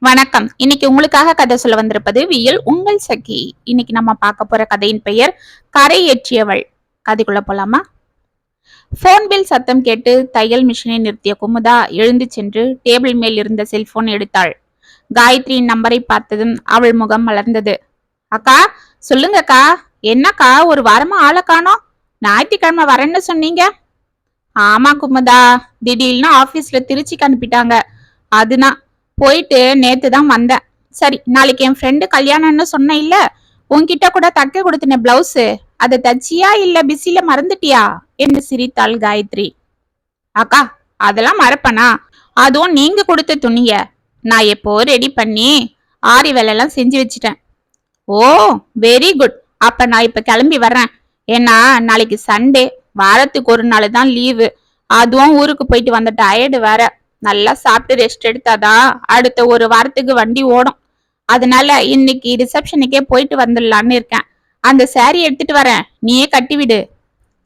வணக்கம். இன்னைக்கு உங்களுக்காக கதை சொல்ல வந்திருப்பது வியல் உங்கள் சகி. இன்னைக்கு நம்ம பார்க்க போற கதையின் பெயர் கரை ஏற்றியவள் கதைக்குள்ள போலாமா? போன் பில் சத்தம் கேட்டு தையல் மிஷினை நிறுத்திய குமுதா எழுந்து சென்று டேபிள் மேல் இருந்த செல்போன் எடுத்தாள். காயத்ரியின் நம்பரை பார்த்ததும் அவள் முகம் மலர்ந்தது. அக்கா சொல்லுங்கக்கா. என்னக்கா ஒரு வாரமா ஆளை காணோம்? ஞாயிற்றுக்கிழமை வரேன்னு சொன்னீங்க. ஆமா குமுதா. திடீர்னு ஆபீஸ்ல திருச்சிக்கு அனுப்பிட்டாங்க. அதுனா போயிட்டு நேத்து தான் வந்தேன். சரி நாளைக்கு என் ஃப்ரெண்டு கல்யாணம்னு சொன்ன இல்ல உன்கிட்ட கூட தைக்க கொடுத்தின பிளவுஸ் அதை தச்சியா இல்ல பிஸில மறந்துட்டியா? என்று சிரித்தாள் காயத்ரி. அக்கா அதெல்லாம் மறப்பனா? அதுவும் நீங்க கொடுத்த துணிய. நான் எப்போ ரெடி பண்ணி ஆரி வேலையெல்லாம் செஞ்சு வச்சிட்டேன். ஓ வெரி குட் அப்ப நான் இப்ப கிளம்பி வர்றேன். ஏன்னா நாளைக்கு சண்டே வாரத்துக்கு ஒரு நாள் தான் லீவு அதுவும் ஊருக்கு போயிட்டு வந்த டயர்டு வேற. நல்லா சாப்பிட்டு ரெஸ்ட் எடுத்தாதான் அடுத்த ஒரு வாரத்துக்கு வண்டி ஓடும். அதனால இன்னைக்கு ரிசப்ஷனுக்கே போயிட்டு வந்துடலான்னு இருக்கேன். அந்த சாரி எடுத்துட்டு வரேன். நீயே கட்டிவிடு.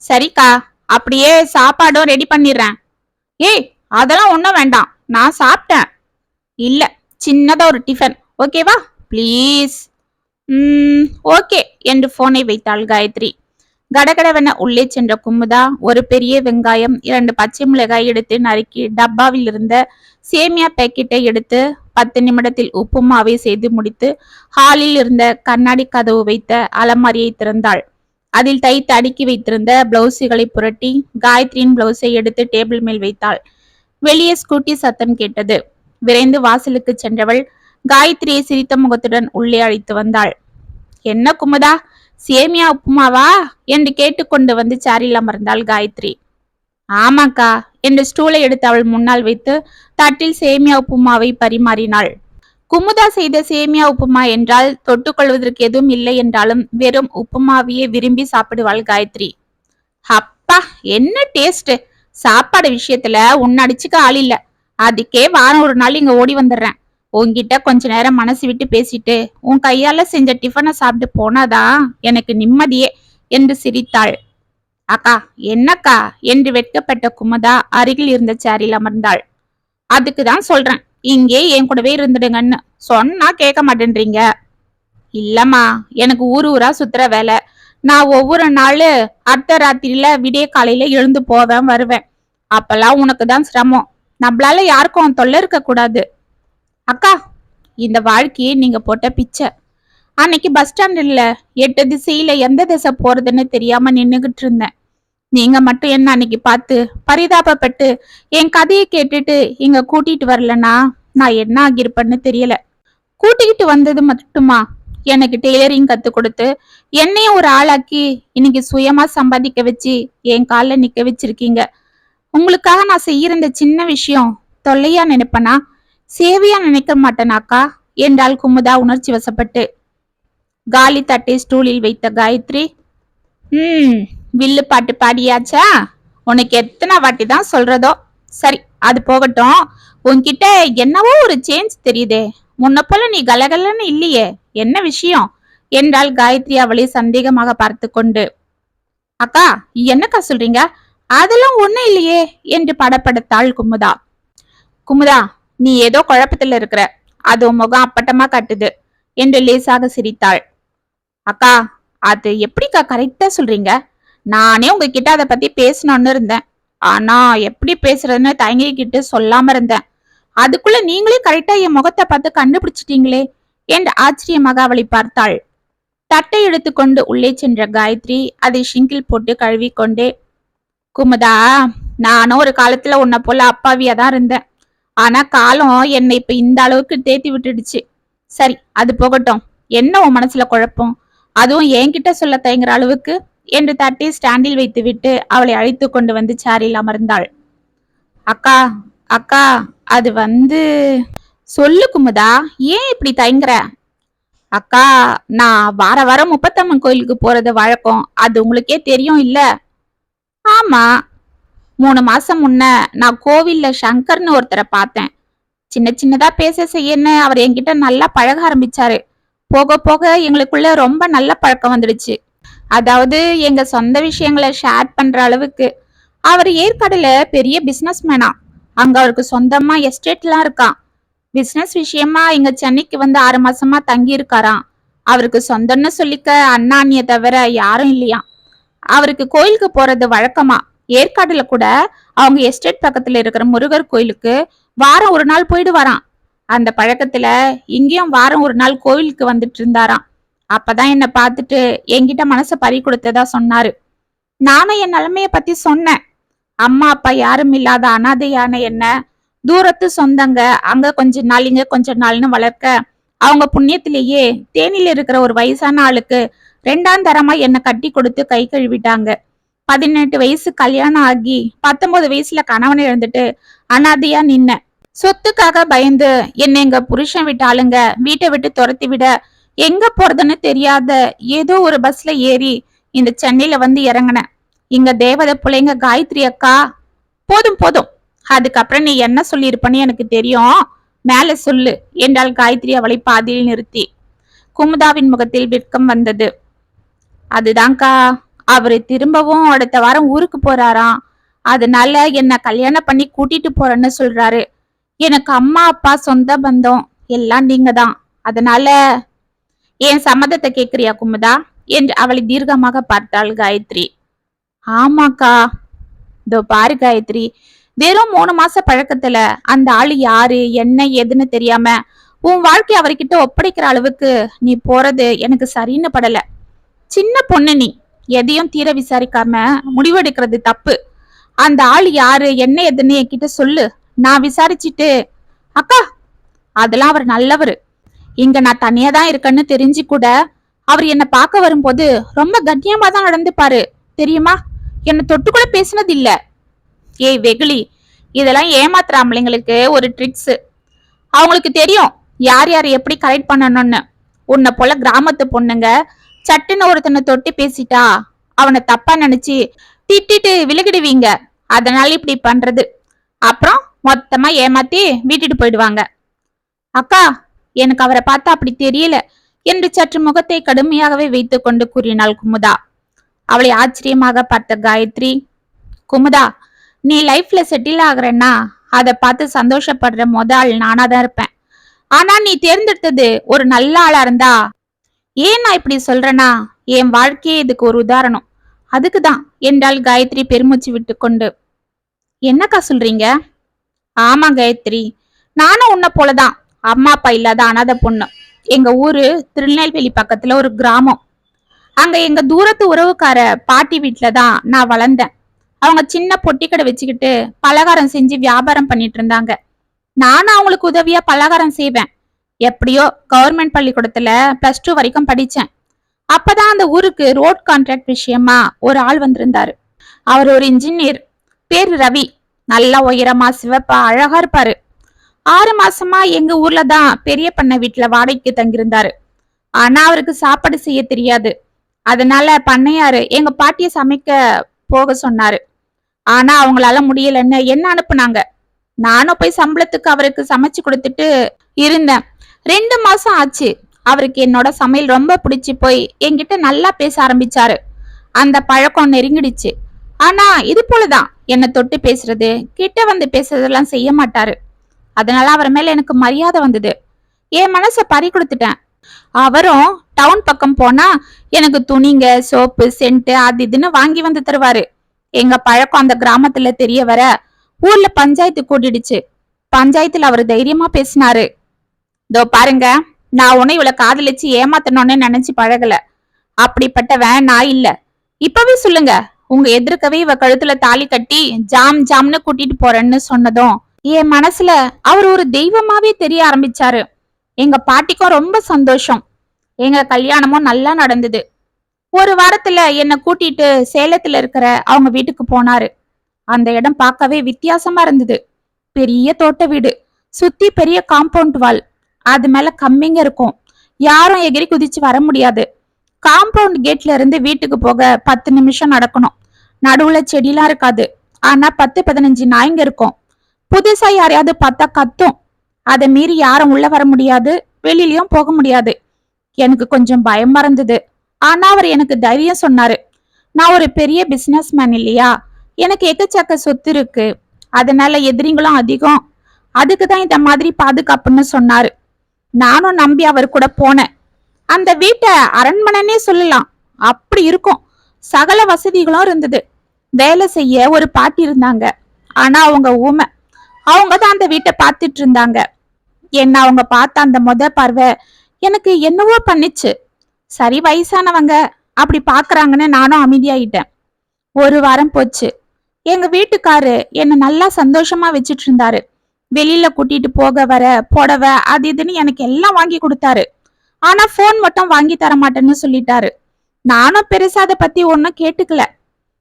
சரிக்கா அப்படியே சாப்பாடும் ரெடி பண்ணிடுறேன். ஏய் அதெல்லாம் ஒன்றும் வேண்டாம். நான் சாப்பிட்டேன். இல்லை சின்னதாக ஒரு டிஃபன் ஓகேவா ப்ளீஸ் ம் ஓகே என்று ஃபோனை வைத்தாள் காயத்ரி. கடகடவென உள்ளே சென்ற குமுதா ஒரு பெரிய வெங்காயம் இரண்டு பச்சை மிளகாய் எடுத்து நறுக்கி டப்பாவில் இருந்த சேமியா பேக்கெட்டை எடுத்து பத்து நிமிடத்தில் உப்புமாவை செய்து முடித்து ஹாலில் இருந்த கண்ணாடி கதவு வைத்த அலமாரியை திறந்தாள். அதில் தைத்து அடுக்கி வைத்திருந்த பிளவுஸுகளை புரட்டி காயத்ரியின் பிளவுஸை எடுத்து டேபிள் மேல் வைத்தாள். வெளியே ஸ்கூட்டி சத்தம் கேட்டது. விரைந்து வாசலுக்கு சென்றவள் காயத்ரியை சிரித்த முகத்துடன் உள்ளே அழைத்து வந்தாள். என்ன குமுதா? சேமியா உப்புமாவா? என்று கேட்டுக்கொண்டு வந்து சேரில் அமர்ந்தாள் காயத்ரி. ஆமாக்கா என்று ஸ்டூலை எடுத்து அவள் முன்னால் வைத்து தட்டில் சேமியா உப்புமாவை பரிமாறினாள். குமுதா செய்த சேமியா உப்புமா என்றால் தொட்டுக்கொள்வதற்கு எதுவும் இல்லை என்றாலும் வெறும் உப்புமாவையே விரும்பி சாப்பிடுவாள் காயத்ரி. அப்பா என்ன டேஸ்ட் சாப்பாடு விஷயத்துல உன்னை அடிச்சுக்க ஆள் இல்ல. அதுக்கே வாரம் ஒரு நாள் இங்க ஓடி வந்துடுறேன். உன்கிட்ட கொஞ்ச நேரம் மனசு விட்டு பேசிட்டு உன் கையால செஞ்ச டிஃபனை சாப்பிட்டு போனாதான் எனக்கு நிம்மதியே என்று சிரித்தாள். அக்கா என்னக்கா? என்று வெட்கப்பட்ட குமுதா அருகில் இருந்த சேரில் அமர்ந்தாள். அதுக்கு தான் சொல்றேன். இங்கே என் கூடவே இருந்துடுங்கன்னு. சொன்னா கேட்க மாட்டேன்றீங்க. இல்லம்மா எனக்கு ஊர் ஊரா சுத்துற வேலை. நான் ஒவ்வொரு நாள் அர்த்த ராத்திரியில விடிய காலையில எழுந்து போவேன் வருவேன். அப்பெல்லாம் உனக்கு தான் சிரமம். நம்மளால யாருக்கும் தொல்லை இருக்க கூடாது அக்கா இந்த வாழ்க்கையே நீங்க போட்ட பிச்சை. அன்னைக்கு பஸ் ஸ்டாண்டில் எட்டு திசையில எந்த திசை போறதுன்னு தெரியாம நின்னுகிட்டு இருந்தேன். நீங்க மட்டும் என்ன அன்னைக்கு பார்த்து பரிதாபப்பட்டு என் கதையை கேட்டுட்டு இங்க கூட்டிட்டு வரலனா நான் என்ன ஆகியிருப்பேன்னு தெரியல. கூட்டிக்கிட்டு வந்தது மட்டுமா? எனக்கு டெய்லரிங் கத்து கொடுத்து என்னையும் ஒரு ஆளாக்கி இன்னைக்கு சுயமா சம்பாதிக்க வச்சு என் காலில் நிக்க வச்சிருக்கீங்க. உங்களுக்காக நான் செய்யற இந்த சின்ன விஷயம் தொல்லையா நினைப்பனா? சேவையா நினைக்க மாட்டேனாக்கா? என்றாள் குமுதா உணர்ச்சி வசப்பட்டு. காலி தட்டை ஸ்டூலில் வைத்த காயத்ரி ம் வில்லு பாட்டு பாடியாச்சா? உனக்கு எத்தனை வாட்டி தான் சொல்றதோ? சரி அது போகட்டும். உன்கிட்ட என்னவோ ஒரு சேஞ்ச் தெரியுதே. முன்ன போல நீ கலகலன்னு இல்லையே. என்ன விஷயம்? என்றாள் காயத்ரி அவளை சந்தேகமாக பார்த்து கொண்டு. அக்கா என்னக்கா சொல்றீங்க? அதெல்லாம் ஒண்ணும் இல்லையே என்று படப்படுத்தாள் குமுதா. குமுதா நீ ஏதோ குழப்பத்துல இருக்கிற. அது முகம் அப்பட்டமா காட்டுது என்று லேசாக சிரித்தாள். அக்கா அது எப்படிக்கா கரெக்டா சொல்றீங்க? நானே உங்ககிட்ட அதை பத்தி பேசணும்னு இருந்தேன். ஆனா எப்படி பேசுறதுன்னு தயங்கிக்கிட்டு சொல்லாம இருந்தேன். அதுக்குள்ள நீங்களே கரெக்டா என் முகத்தை பார்த்து கண்டுபிடிச்சிட்டீங்களே என்று ஆச்சரியமாக அவளை பார்த்தாள். தட்டை எடுத்துக்கொண்டு உள்ளே சென்ற காயத்ரி அதை ஷிங்கில் போட்டு கழுவிக்கொண்டே குமுதா நானும் ஒரு காலத்துல உன்னை போல அப்பாவியா தான் இருந்தேன். ஆனா காலம் என்னை இப்ப இந்த அளவுக்கு தேத்தி விட்டுடுச்சு. சரி அது போகட்டும். என்ன உன் மனசுல குழப்பம்? அதுவும் என்கிட்ட சொல்ல தயங்குற அளவுக்கு? என்று தட்டி ஸ்டாண்டில் வைத்துவிட்டு அவளை அழைத்து கொண்டு வந்து சேரில் அமர்ந்தாள். அக்கா அக்கா அது வந்து சொல்லு குமுதா ஏன் இப்படி தயங்குற? அக்கா நான் வார வாரம் முப்பத்தம்மன் கோயிலுக்கு போறது வழக்கம். அது உங்களுக்கே தெரியும் இல்ல? ஆமா மூணு மாசம் முன்ன நான் கோவில்ல சங்கர்னு ஒருத்தரை பார்த்தேன். சின்ன சின்னதா பேச செய்யன்னு அவர் என்கிட்ட நல்லா பழக ஆரம்பிச்சாரு. போக போக எங்களுக்குள்ள ரொம்ப நல்ல பழக்கம் வந்துடுச்சு. அதாவது எங்க சொந்த விஷயங்களை ஷேர் பண்ற அளவுக்கு. அவர் ஏற்காடுல பெரிய பிசினஸ் மேனா அங்க அவருக்கு சொந்தமா எஸ்டேட்லாம் இருக்கான் பிசினஸ் விஷயமா இங்க சென்னைக்கு வந்து ஆறு மாசமா தங்கி இருக்காராம் அவருக்கு சொந்தம்னு சொல்லிக்க அண்ணாண்ணிய தவிர யாரும் இல்லையா. அவருக்கு கோயிலுக்கு போறது வழக்கமா. ஏற்காடுல கூட அவங்க எஸ்டேட் பக்கத்துல இருக்கிற முருகர் கோயிலுக்கு வாரம் ஒரு நாள் போயிடுவாராம். அந்த பழக்கத்துல இங்கேயும் வாரம் ஒரு நாள் கோயிலுக்கு வந்துட்டு இருந்தாராம். அப்பதான் என்னை பார்த்துட்டு என்கிட்ட மனசை பறி கொடுத்ததா சொன்னாரு. நானும் என் நிலைமைய பத்தி சொன்னேன். அம்மா அப்பா யாரும் இல்லாத அனாதையான என்ன தூரத்து சொந்தங்க அங்க கொஞ்ச நாள் இங்க கொஞ்ச நாள்னு வளர்க்க அவங்க புண்ணியத்திலேயே தேனில இருக்கிற ஒரு வயசான ஆளுக்கு ரெண்டாம் தரமா என்னை கட்டி கொடுத்து கை கழுவிட்டாங்க. பதினெட்டு வயசு கல்யாணம் ஆகி பத்தொன்பது வயசுல கணவன் இழந்துட்டு அனாதையா நின்ன. சொத்துக்காக பயந்து என்ன எங்க புருஷன் விட்டு ஆளுங்க வீட்டை விட்டு துரத்தி விட எங்க போறதுன்னு தெரியாத ஏதோ ஒரு பஸ்ல ஏறி இந்த சென்னையில வந்து இறங்கினேன். இங்க தேவதை பிள்ளைங்க காயத்ரி அக்கா போதும் போதும். அதுக்கப்புறம் நீ என்ன சொல்லியிருப்பன்னு எனக்கு தெரியும். மேல சொல்லு என்றால் காயத்ரி அவளை பாதியில் நிறுத்தி. குமுதாவின் முகத்தில் வெட்கம் வந்தது. அதுதான்க்கா அவரு திரும்பவும் அடுத்த வாரம் ஊருக்கு போறாராம். அதனால என்ன கல்யாணம் பண்ணி கூட்டிட்டு போறேன்னு சொல்றாரு. எனக்கு அம்மா அப்பா சொந்த பந்தம் எல்லாம் நீங்க தான் அதனால என் சம்மதத்தை கேக்குறியா குமுதா? என்று அவளை தீர்க்கமாக பார்த்தாள் காயத்ரி. ஆமாக்கா. இதோ பாரு காயத்ரி. வெறும் மூணு மாச பழக்கத்துல அந்த ஆள் யாரு என்ன ஏதுன்னு தெரியாம உன் வாழ்க்கை அவர்கிட்ட ஒப்படைக்கிற அளவுக்கு நீ போறது எனக்கு சரின்னு படல. சின்ன பொண்ணு நீ. எதையும் தீர விசாரிக்காம முடிவெடுக்கிறது தப்பு. அந்த ஆள் யாரு என்ன ஏதுன்னு என்கிட்ட சொல்லு. நான் விசாரிச்சிட்டு அக்கா அதெல்லாம் அவர் நல்லவர். இங்க நான் தனியா தான் இருக்கேன்னு தெரிஞ்சு கூட அவர் என்ன பார்க்க வரும்போது ரொம்ப கண்ணியமா தான் நடந்துப்பாரு. தெரியுமா? என்னை தொட்டு கூட பேசினது இல்ல ஏய் வெகுளி இதெல்லாம் ஏமாத்துற ஆம்பளைங்களுக்கு ஒரு ட்ரிக்ஸ் அவங்களுக்கு தெரியும் யார் யார் எப்படி கரெக்ட் பண்ணணும்னு. உன்னை போல கிராமத்து பொண்ணுங்க சட்டுன்னு ஒருத்தனை தொட்டு பேசிட்டா அவனை தப்பா நினைச்சு திட்டிட்டு விலகிடுவீங்க அதனால இப்படி பண்றது. அப்புறம் மொத்தமா ஏமாத்தி வீட்டுட்டு போயிடுவாங்க. அக்கா எனக்கு அவரை பார்த்தா அப்படி தெரியல என்று சற்று முகத்தை கடுமையாகவே வைத்து கொண்டு கூறினாள் குமுதா. அவளை ஆச்சரியமாக பார்த்த காயத்ரி குமுதா நீ லைஃப்ல செட்டில் ஆகுறன்னா அதை பார்த்து சந்தோஷப்படுற முதல் ஆள் நானா தான் இருப்பேன். ஆனா நீ தேர்ந்தெடுத்தது ஒரு நல்ல ஆளா இருந்தா ஏன் நான் இப்படி சொல்றேனா? என் வாழ்க்கையே இதுக்கு ஒரு உதாரணம். அதுக்கு தான் என்றாள் காயத்ரி பெருமூச்சு விட்டு கொண்டு என்னக்கா சொல்றீங்க? ஆமா காயத்ரி. நானும் உன்னை போலதான். அம்மா அப்பா இல்லாத அனாதை பொண்ணு. எங்க ஊரு திருநெல்வேலி பக்கத்துல ஒரு கிராமம். அங்க எங்க தூரத்து உறவுக்கார பாட்டி வீட்டுல தான் நான் வளர்ந்தேன். அவங்க சின்ன பொட்டி கடை வச்சுக்கிட்டு பலகாரம் செஞ்சு வியாபாரம் பண்ணிட்டு இருந்தாங்க. நானும் அவங்களுக்கு உதவியா பலகாரம் செய்வேன். எப்படியோ கவர்மெண்ட் பள்ளிக்கூடத்துல பிளஸ் டூ வரைக்கும் படிச்சேன். அப்பதான் அந்த ஊருக்கு ரோட் கான்ட்ராக்ட் விஷயமா ஒரு ஆள் வந்திருந்தாரு. அவர் ஒரு இன்ஜினியர் பேர் ரவி. நல்லா உயரமா சிவப்பா அழகா இருப்பாரு. ஆறு மாசமா எங்க ஊர்ல தான் பெரிய பண்ண வீட்டுல வாடகைக்கு தங்கியிருந்தாரு. ஆனா அவருக்கு சாப்பாடு செய்ய தெரியாது. அதனால பண்ணையாரு எங்க பாட்டிய சமைக்க போக சொன்னாரு. ஆனா அவங்களால முடியலன்னு என்ன அனுப்புனாங்க? நானும் போய் சம்பளத்துக்கு அவருக்கு சமைச்சு கொடுத்துட்டு இருந்தேன். ரெண்டு மாசம் ஆச்சு. அவருக்கு என்னோட சமையல் ரொம்ப பிடிச்சி போய் என்கிட்ட நல்லா பேச ஆரம்பிச்சாரு. அந்த பழக்கம் நெருங்கிடுச்சு. ஆனா இது போலதான் என்னை தொட்டு பேசுறது கிட்ட வந்து பேசுறதெல்லாம் செய்ய மாட்டாரு. அதனால அவர் மேல எனக்கு மரியாதை வந்தது. என் மனசை பறி கொடுத்துட்டேன். அவரும் டவுன் பக்கம் போனா எனக்கு துணிங்க சோப்பு சென்ட் அது இதுன்னு வாங்கி வந்து தருவாரு. எங்க பழக்கம் அந்த கிராமத்துல தெரிய வர ஊர்ல பஞ்சாயத்து கூட்டிடுச்சு. பஞ்சாயத்துல அவர் தைரியமா பேசினாரு. இதோ பாருங்க நான் உன்னை இவளை காதலிச்சு ஏமாத்தணும்னு நினைச்சு பழகல. அப்படிப்பட்டவன் நான் இல்ல. இப்பவே சொல்லுங்க உங்க எதிர்க்கவே இவ கழுத்துல தாலி கட்டி ஜாம் ஜாம்னு கூட்டிட்டு போறேன்னு சொன்னதும் என் மனசுல அவர் ஒரு தெய்வமாவே தெரிய ஆரம்பிச்சாரு. எங்க பாட்டிக்கும் ரொம்ப சந்தோஷம். எங்க கல்யாணமும் நல்லா நடந்தது. ஒரு வாரத்துல என்னை கூட்டிட்டு சேலத்துல இருக்கிற அவங்க வீட்டுக்கு போனாரு. அந்த இடம் பார்க்கவே வித்தியாசமா இருந்தது. பெரிய தோட்ட வீடு சுத்தி பெரிய காம்பவுண்ட் வால் அது மேல கம்மிங்க இருக்கும். யாரும் எகிரி குதிச்சு வர முடியாது. காம்பவுண்ட் கேட்ல இருந்து வீட்டுக்கு போக பத்து நிமிஷம் நடக்கணும். நடுவுல செடிலாம் இருக்காது. ஆனா பத்து பதினஞ்சு நாய்ங்க இருக்கும். புதுசா யாரையாவது பார்த்தா கத்தும். அதை மீறி யாரும் உள்ள வர முடியாது. வெளியிலயும் போக முடியாது. எனக்கு கொஞ்சம் பயமா இருந்தது. ஆனா அவர் எனக்கு தைரியம் சொன்னாரு. நான் ஒரு பெரிய பிசினஸ் மேன் இல்லையா? எனக்கு எக்கச்சக்க சொத்து இருக்கு. அதனால எதிரிங்களும் அதிகம். அதுக்கு தான் இந்த மாதிரி பாதுகாப்புன்னு சொன்னாரு. நானும் நம்பி அவர் கூட போனேன். அந்த வீட்டை அரண்மனைன்னே சொல்லலாம். அப்படி இருக்கும். சகல வசதிகளும் இருந்தது. வேலை செய்ய ஒரு பாட்டி இருந்தாங்க. ஆனா அவங்க ஊமை. அவங்க தான் அந்த வீட்டை பார்த்துட்டு இருந்தாங்க. என்ன அவங்க பார்த்த அந்த முத பார்வை எனக்கு என்னவோ பண்ணிச்சு. சரி வயசானவங்க அப்படி பாக்குறாங்கன்னு நானும் அமைதியாயிட்டேன். ஒரு வாரம் போச்சு. எங்க வீட்டுக்காரு என்ன நல்லா சந்தோஷமா வச்சிட்டு இருந்தாரு. வெளியில கூட்டிட்டு போக வர புடவை அது இதுன்னு எனக்கு எல்லாம் வாங்கி கொடுத்தாரு. ஆனா ஃபோன் மட்டும் வாங்கி தர மாட்டேன்னு சொல்லிட்டாரு. நானும் பெருசா அதை பத்தி ஒன்னும் கேட்டுக்கல.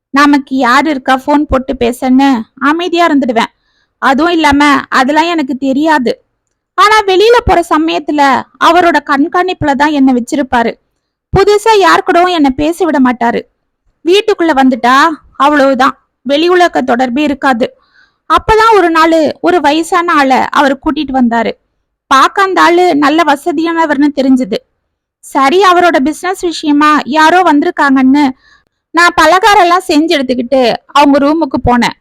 நமக்கு யார் இருக்கா ஃபோன் போட்டு பேசன்னு அமைதியா இருந்துடுவேன். அதுவும் இல்லாம அதெல்லாம் எனக்கு தெரியாது. ஆனா வெளியில போற சமயத்துல அவரோட கண்காணிப்புல தான் என்ன வச்சிருப்பாரு. புதுசா யார் கூடவும் என்ன பேச விட மாட்டாரு. வீட்டுக்குள்ள வந்துட்டா அவ்வளவுதான். வெளி உலக தொடர்பே இருக்காது. அப்பதான் ஒரு நாள் ஒரு வயசான ஆளை அவர் கூட்டிட்டு வந்தாரு. பார்க்க அந்த ஆளு நல்ல வசதியானவர்னு தெரிஞ்சது. சரி அவரோட பிசினஸ் விஷயமா யாரோ வந்திருக்காங்கன்னு நான் பலகாரம் எல்லாம் செஞ்சு எடுத்துக்கிட்டு அவங்க ரூமுக்கு போனேன்.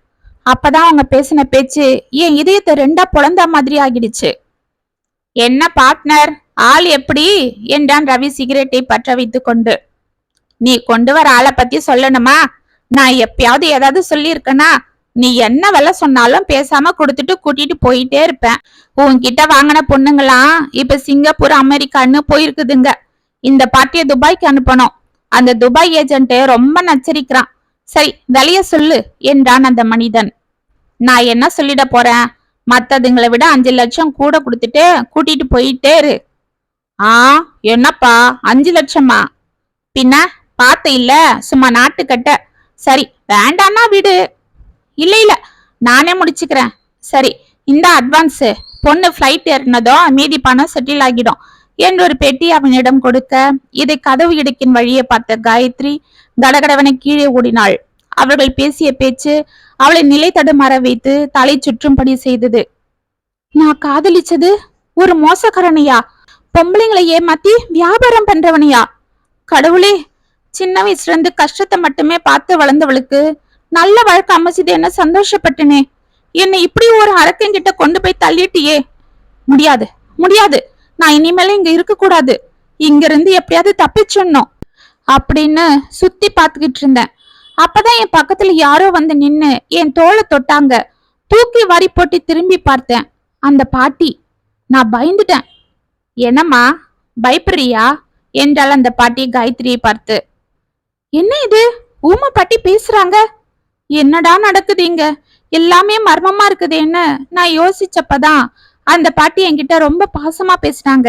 அப்பதான் அவங்க பேசின பேச்சு என் இதயத்தை ரெண்டா பொழந்த மாதிரி ஆகிடுச்சு. என்ன பார்ட்னர் ஆள் எப்படி? என்றான் ரவி சிகரெட்டை பற்ற வைத்து கொண்டு. நீ கொண்டு வர ஆளை பத்தி சொல்லணுமா? நான் எப்பயாவது ஏதாவது சொல்லியிருக்கேனா? நீ என்ன விலை சொன்னாலும் பேசாம கொடுத்துட்டு கூட்டிட்டு போயிட்டே இருப்பேன். உன்கிட்ட வாங்கின பொண்ணுங்களாம் இப்ப சிங்கப்பூர் அமெரிக்கான்னு போயிருக்குதுங்க. இந்த பாட்டியை துபாய்க்கு அனுப்பணும். அந்த துபாய் ஏஜென்ட் ரொம்ப நச்சரிக்கிறான். சரி விலைய சொல்லு என்றான் அந்த மனிதன். நான் என்ன சொல்லிட போறேன்? மத்ததுங்களை விட அஞ்சு லட்சம் கூட கொடுத்துட்டு கூட்டிட்டு போயிட்டே இரு. ஆ என்னப்பா அஞ்சு லட்சமா? பின்ன பார்த்து இல்ல சும்மா நாட்டுக்கட்ட சரி வேண்டான்னா விடு. இல்ல இல்ல. நானே முடிச்சுக்கிறேன். சரி இந்த அட்வான்ஸ் பொண்ணு ஃப்ளைட் ஏறினதும் மீதி பணம் செட்டில் ஆகிடும். என்று ஒரு பெட்டி அவனிடம் கொடுக்க இதை கதவு இடுக்கின் வழியே பார்த்த காயத்ரி கடகடவனை கீழே ஓடினாள். அவர்கள் பேசிய பேச்சு அவளை நிலை தடுமாற வைத்து தலை சுற்றும்படி செய்தது. நான் காதலிச்சது ஒரு மோசக்காரனையா? பொம்பளைங்களை ஏமாத்தி வியாபாரம் பண்றவனையா? கடவுளே சின்ன வயசுல இருந்து கஷ்டத்தை மட்டுமே பார்த்து வளர்ந்தவளுக்கு நல்ல வழக்கு அமைச்சது என்ன சந்தோஷப்பட்டனே. என்னை இப்படி ஒரு அரக்கங்கிட்ட கொண்டு போய் தள்ளிட்டியே. முடியாது முடியாது. நான் இனிமேல இங்க இருக்க கூடாது இங்க இருந்து எப்படியாவது தப்பிச்சிடணும். அப்படின்னு சுத்தி பார்த்துக்கிட்டு இருந்தேன். அப்பதான் என் பக்கத்துல யாரோ வந்து நின்னு என் தோலை தொட்டாங்க. தூக்கி வாரி போட்டு திரும்பி பார்த்தேன். அந்த பாட்டி நான் பயந்துட்டேன். என்னம்மா பயப்படுறியா? என்றால் அந்த பாட்டி காயத்ரியை பார்த்து. என்ன இது? ஊமை பாட்டி பேசுறாங்க? என்னடா நடக்குதுங்க எல்லாமே மர்மமா இருக்குதேன்னு நான் யோசிச்சப்பதான் அந்த பாட்டி என்கிட்ட ரொம்ப பாசமா பேசினாங்க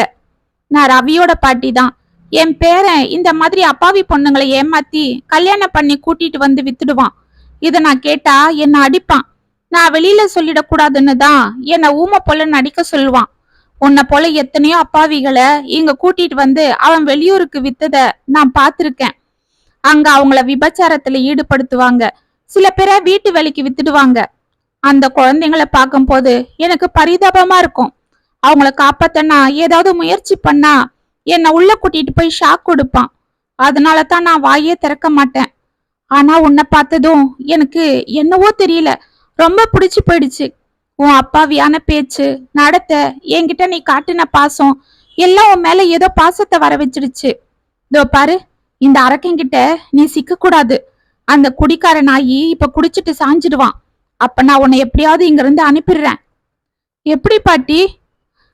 நான் ரவியோட பாட்டி தான் என் பேரன் இந்த மாதிரி அப்பாவி பொண்ணுங்களை ஏமாத்தி கல்யாணம் பண்ணி கூட்டிட்டு வந்து வித்துடுவான். இதை நான் கேட்டா என்னை அடிப்பான். நான் வெளியில சொல்லிடக்கூடாதுன்னு தான் என்னை ஊமை போல நடிக்க சொல்லுவான். உன்னை போல எத்தனையோ அப்பாவிகளை இங்க கூட்டிட்டு வந்து அவன் வெளியூருக்கு வித்தத நான் பார்த்திருக்கேன். அங்க அவங்கள விபச்சாரத்துல ஈடுபடுத்துவாங்க. சில பேரை வீட்டு வேலைக்கு வித்துடுவாங்க. அந்த குழந்தைங்கள பார்க்கும்போது எனக்கு பரிதாபமா இருக்கும். அவங்கள காப்பாத்தனா ஏதாவது முயற்சி பண்ணா என்னை உள்ள கூட்டிட்டு போய் ஷாக் கொடுப்பான். அதனால தான் நான் வாயே திறக்க மாட்டேன். ஆனா உன்னை பார்த்ததும் எனக்கு என்னவோ தெரியல. ரொம்ப பிடிச்சி போயிடுச்சு. உன் அப்பாவியான பேச்சு நடத்த என்கிட்ட நீ காட்டின பாசம் எல்லாம் உன் மேல ஏதோ பாசத்தை வர வச்சிடுச்சு. இதோ பாரு இந்த அரக்கங்கிட்ட நீ சிக்க கூடாது அந்த குடிக்கார நாயி இப்ப குடிச்சிட்டு சாஞ்சிடுவான். அப்ப நான் உன்னை எப்படியாவது இங்க இருந்து அனுப்பிடுறேன். எப்படி பாட்டி?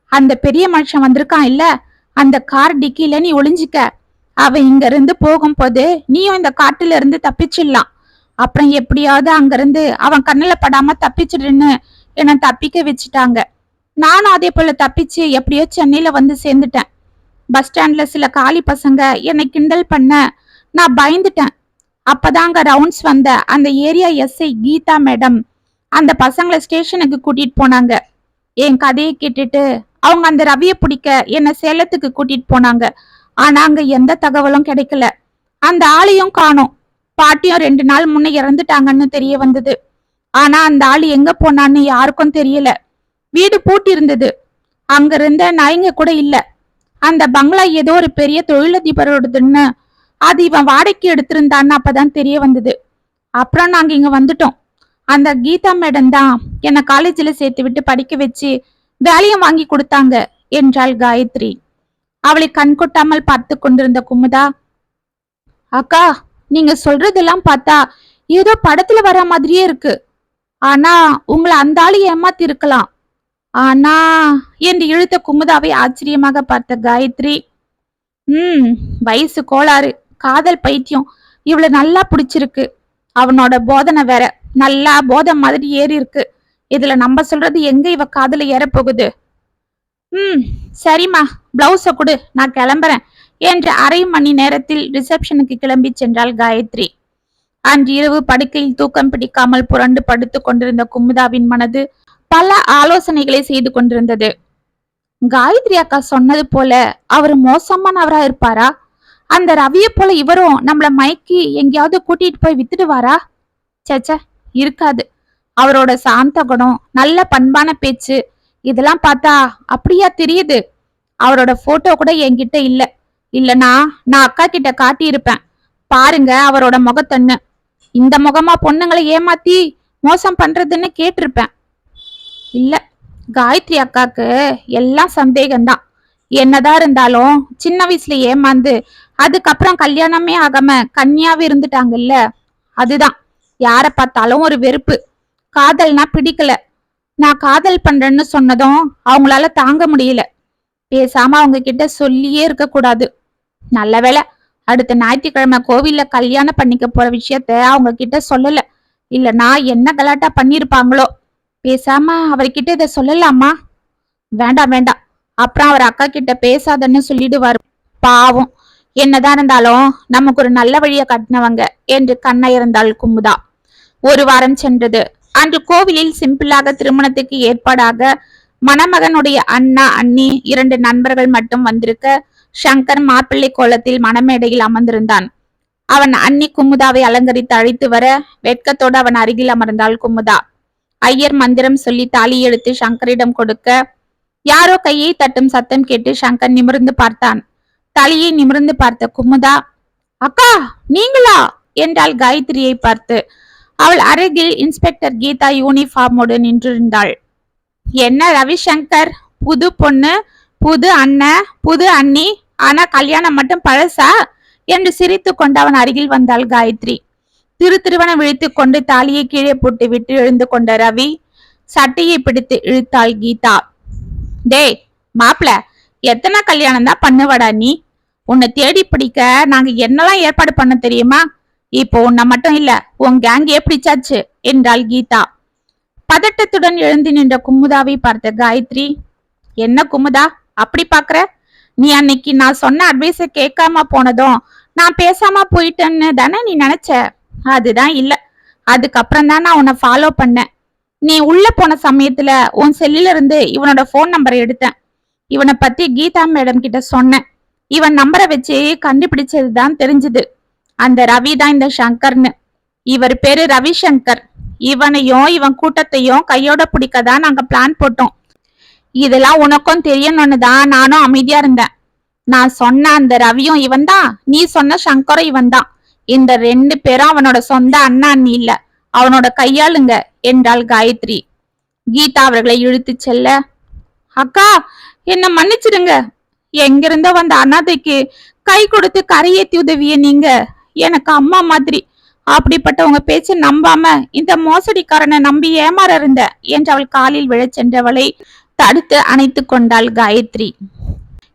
அந்த பெரிய மனுஷன் வந்திருக்கான் இல்ல? அந்த கார் டிக்கில நீ ஒளிஞ்சிக்க. அவன் இங்க இருந்து போகும்போது நீயும் இந்த காட்டுல இருந்து தப்பிச்சிடலாம். அப்புறம் எப்படியாவது அங்க இருந்து அவன் கண்ணில் படாம தப்பிச்சிடுன்னு என்னை தப்பிக்க வச்சுட்டாங்க. நானும் அதே போல தப்பிச்சு எப்படியோ சென்னையில வந்து சேர்ந்துட்டேன். பஸ் ஸ்டாண்ட்ல சில காலி பசங்க என்னை கிண்டல் பண்ண நான் பயந்துட்டேன். அப்பதாங்க ரவுண்ட்ஸ் வந்த அந்த ஏரியா எஸ்ஐ கீதா மேடம் அந்த பசங்களை ஸ்டேஷனுக்கு கூட்டிட்டு போனாங்க. என் கதையை கேட்டுட்டு அவங்க அந்த ரவியை பிடிக்க என்னை சேலத்துக்கு கூட்டிட்டு போனாங்க. ஆனா அங்க எந்த தகவலும் கிடைக்கல. அந்த ஆளையும் காணோம். பாட்டியும் ரெண்டு நாள் முன்ன இறந்துட்டாங்கன்னு தெரிய வந்தது. ஆனா அந்த ஆள் எங்க போனான்னு யாருக்கும் தெரியல. வீடு பூட்டி இருந்தது. அங்க இருந்த நாய்ங்க கூட இல்ல. அந்த பங்களா ஏதோ ஒரு பெரிய தொழிலதிபரோடதுன்னு அது இவன் வாடகைக்கு எடுத்திருந்தான்னு அப்பதான் தெரிய வந்தது. அப்புறம் நாங்க இங்க வந்துட்டோம். அந்த கீதா மேடம் தான் என்னை காலேஜில் சேர்த்து விட்டு படிக்க வச்சு வேலையும் வாங்கி கொடுத்தாங்க என்றாள் காயத்ரி. அவளை கண் கொட்டாமல் பார்த்து கொண்டிருந்த குமுதா அக்கா நீங்க சொல்றதெல்லாம் பார்த்தா ஏதோ படத்துல வர மாதிரியே இருக்கு. ஆனா உங்களை அந்த ஆளு ஏமாத்தி இருக்கலாம். ஆனா என்று இழுத்த குமுதாவை ஆச்சரியமாக பார்த்த காயத்ரி ம் வயசு கோளாறு. காதல் பைத்தியம். இவளை நல்லா பிடிச்சிருக்கு. அவனோட போதனை வேற. நல்லா போதை மாதிரி ஏறி இருக்கு. இதுல நம்ம சொல்றது எங்க இவ காதல ஏற போகுது ம் சரிம்மா. பிளவுஸ கொடு. நான் கிளம்புறேன். என்று அரை மணி நேரத்தில் ரிசப்ஷனுக்கு கிளம்பி சென்றாள் காயத்ரி. அன்று இரவு படுக்கையில் தூக்கம் பிடிக்காமல் புரண்டு படுத்து கொண்டிருந்த குமுதாவின் மனது பல ஆலோசனைகளை செய்து கொண்டிருந்தது. காயத்ரி அக்கா சொன்னது போல அவர் மோசமானவரா இருப்பாரா? அந்த ரவியை போல இவரும் நம்மள மயக்கி எங்கேயாவது கூட்டிட்டு போய் வித்துடுவாரா? சேச்ச இருக்காது. அவரோட சாந்த குணம் நல்ல பண்பான பேச்சு இதெல்லாம் பார்த்தா அப்படியா தெரியுது? அவரோட போட்டோ கூட என்கிட்ட இல்ல. இல்லனா நான் அக்கா கிட்ட காட்டியிருப்பேன். பாருங்க அவரோட முகத்தன்னு. இந்த முகமா பொண்ணுங்களை ஏமாத்தி மோசம் பண்றதுன்னு கேட்டிருப்பேன். இல்ல காயத்ரி அக்காக்கு எல்லாம் சந்தேகம்தான். என்னதான் இருந்தாலும் சின்ன வயசுல ஏமாந்து அதுக்கப்புறம் கல்யாணமே ஆகாம கன்னியாவே இருந்துட்டாங்கல்ல? அதுதான். யார பார்த்தாலும் ஒரு வெறுப்பு. காதல்னா பிடிக்கல. நான் காதல் பண்றேன்னு சொன்னதும் அவங்களால தாங்க முடியல. பேசாம அவங்க கிட்ட சொல்லியே இருக்க கூடாது நல்ல வேலை அடுத்த ஞாயிற்றுக்கிழமை கோவில்ல கல்யாணம் பண்ணிக்க போற விஷயத்த அவங்க கிட்ட சொல்லல. இல்லனா என்ன கலாட்டா பண்ணிருப்பாங்களோ? பேசாம அவர்கிட்ட இதை சொல்லலாமா? வேண்டாம் வேண்டாம். அப்புறம் அவர் அக்கா கிட்ட பேசாதன்னு சொல்லிடுவார். பாவம். என்னதான் இருந்தாலும் நமக்கு ஒரு நல்ல வழிய கட்டினவங்க என்று கண்ண இருந்தாள் குமுதா. ஒரு வாரம் சென்றது. அன்று கோவிலில் சிம்பிளாக திருமணத்துக்கு ஏற்பாடாக மணமகனுடைய அண்ணா அண்ணி இரண்டு நண்பர்கள் மட்டும் வந்திருக்க சங்கர் மாப்பிள்ளை கோலத்தில் மணமேடையில் அமர்ந்திருந்தான். அவன் அண்ணி குமுதாவை அலங்கரித்து அழைத்து வர வெட்கத்தோடு அவன் அருகில் அமர்ந்தாள் குமுதா. ஐயர் மந்திரம் சொல்லி தாலி எடுத்து சங்கரிடம் கொடுக்க யாரோ கையை தட்டும் சத்தம் கேட்டு சங்கர் நிமிர்ந்து பார்த்தான். தலையை நிமிர்ந்து பார்த்த குமுதா அக்கா நீங்களா? என்றாள் காயத்ரியை பார்த்து. அவள் அருகில் இன்ஸ்பெக்டர் கீதா யூனிஃபார்மோடு நின்றிருந்தாள். என்ன ரவிசங்கர்? புது பொண்ணு புது அண்ணன் புது அண்ணி ஆனா கல்யாணம் மட்டும் பழசா? என்று சிரித்து கொண்டு அவன் அருகில் வந்தாள் காயத்ரி. திரு திருவன விழித்து கொண்டு தாலியை கீழே போட்டு விட்டு எழுந்து கொண்ட ரவி சட்டையை பிடித்து இழுத்தாள் கீதா. டேய் மாப்பிள எத்தனை கல்யாணம் தான் பண்ணுவடா நீ? உன்னை தேடி பிடிக்க நாங்க என்னெல்லாம் ஏற்பாடு பண்ண தெரியுமா? இப்போ உன்னை மட்டும் இல்ல உன் கேங் பிடிச்சாச்சு என்றாள் கீதா. பதட்டத்துடன் எழுந்து நின்ற குமுதாவை பார்த்த காயத்ரி என்ன குமுதா அப்படி பாக்குற? நீ அன்னைக்கு நான் சொன்ன அட்வைஸ கேட்காம போனதும் நான் பேசாம போயிட்டேன்னு தானே நீ நினைச்ச? அதுதான் இல்ல அதுக்கப்புறம் தான் நான் உன்னை ஃபாலோ பண்ணேன். நீ உள்ள போன சமயத்துல உன் செல்லில இருந்து இவனோட ஃபோன் நம்பரை எடுத்தேன். இவனை பத்தி கீதா மேடம் கிட்ட சொன்னேன். இவன் நம்பரை வச்சு கண்டுபிடிச்சதுதான் தெரிஞ்சது. அந்த ரவி தான் இந்த சங்கர்னு. இவர் பேரு ரவிசங்கர். இவனையும் இவன் கூட்டத்தையும் கையோட பிடிக்க தான் நாங்க பிளான் போட்டோம். இதெல்லாம் உனக்கும் தெரியணும்னு தான் நானும் அமைதியா இருந்தேன். நான் சொன்ன அந்த ரவியும் இவன் தான் நீ சொன்ன சங்கரும் இவன் தான் இந்த ரெண்டு பேரும் அவனோட சொந்த அண்ணா அண்ணி இல்லை. அவனோட கையாளுங்க என்றாள் காயத்ரி. கீதா அவர்களை இழுத்து செல்ல அக்கா என்ன மன்னிச்சிடுங்க. எங்கிருந்தோ வந்த அனாதைக்கு கை கொடுத்து கரையேத்தி உதவிய நீங்க. எனக்கு அம்மா மாதிரி. அப்படிப்பட்டவங்க பேச்ச நம்பாம இந்த மோசடிக்காரனை நம்பி ஏமாற இருந்த என்று அவள் காலில் விழச் சென்றவளை தடுத்து அணைத்து கொண்டாள் காயத்ரி.